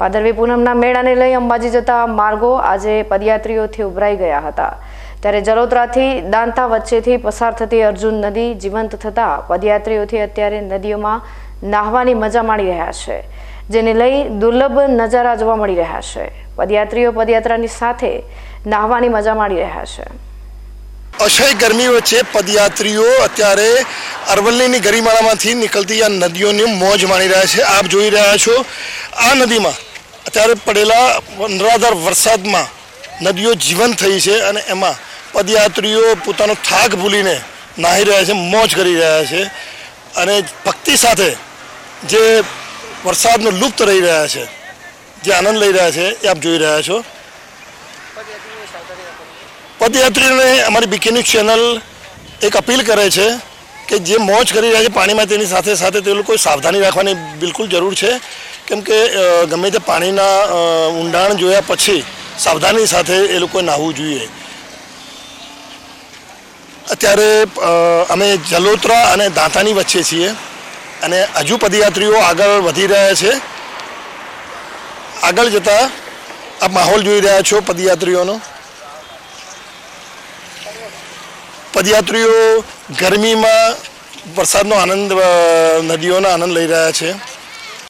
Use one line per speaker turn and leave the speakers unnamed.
ભાદરવી પૂનમના મેળાને લઈ અંબાજી જતા માર્ગો આજે પદયાત્રીઓથી ઉભરાઈ ગયા હતા. ત્યારે જલોદરાથી દાંતા વચ્ચેથી પસાર થતી અર્જુન નદી જીવંત થતા પદયાત્રીઓથી અત્યારે નદીઓમાં નાહવાની મજા માણી રહ્યા છે, જેને લઈ દુર્લભ નજારા જોવા મળી રહ્યા છે. પદયાત્રીઓ પદયાત્રાની સાથે નાહવાની મજા માણી રહ્યા છે.
અસહ્ય ગરમી વચ્ચે પદયાત્રીઓ અત્યારે અરવલ્લીની ગરિમાળામાંથી નીકળતી આ નદીઓની મોજ માણી રહ્યા છે. આપ જોઈ રહ્યા છો આ નદીમાં અત્યારે પડેલા અનરાધાર વરસાદમાં નદીઓ જીવંત થઈ છે અને એમાં પદયાત્રીઓ પોતાનો થાક ભૂલીને નાહી રહ્યા છે, મોજ કરી રહ્યા છે અને ભક્તિ સાથે જે વરસાદનો લુપ્ત રહી રહ્યા છે, જે આનંદ લઈ રહ્યા છે એ આપ જોઈ રહ્યા છો. પદયાત્રીઓને અમારી બીકે ચેનલ એક અપીલ કરે છે કે જે મોજ કરી રહ્યા છે પાણીમાં તેની સાથે સાથે તે લોકો સાવધાની રાખવાની બિલકુલ જરૂર છે. કેમ કે ગમે તે પાણીના ઊંડાણ જોયા પછી સાવધાની સાથે એ લોકોએ નાહવું જોઈએ. અત્યારે અમે જલોત્રા અને દાંતાની વચ્ચે છીએ અને હજુ પદયાત્રીઓ આગળ વધી રહ્યા છે. આગળ જતા આ માહોલ જોઈ રહ્યા છો પદયાત્રીઓનો. પદયાત્રીઓ ગરમીમાં વરસાદનો આનંદ નદીઓનો આનંદ લઈ રહ્યા છે.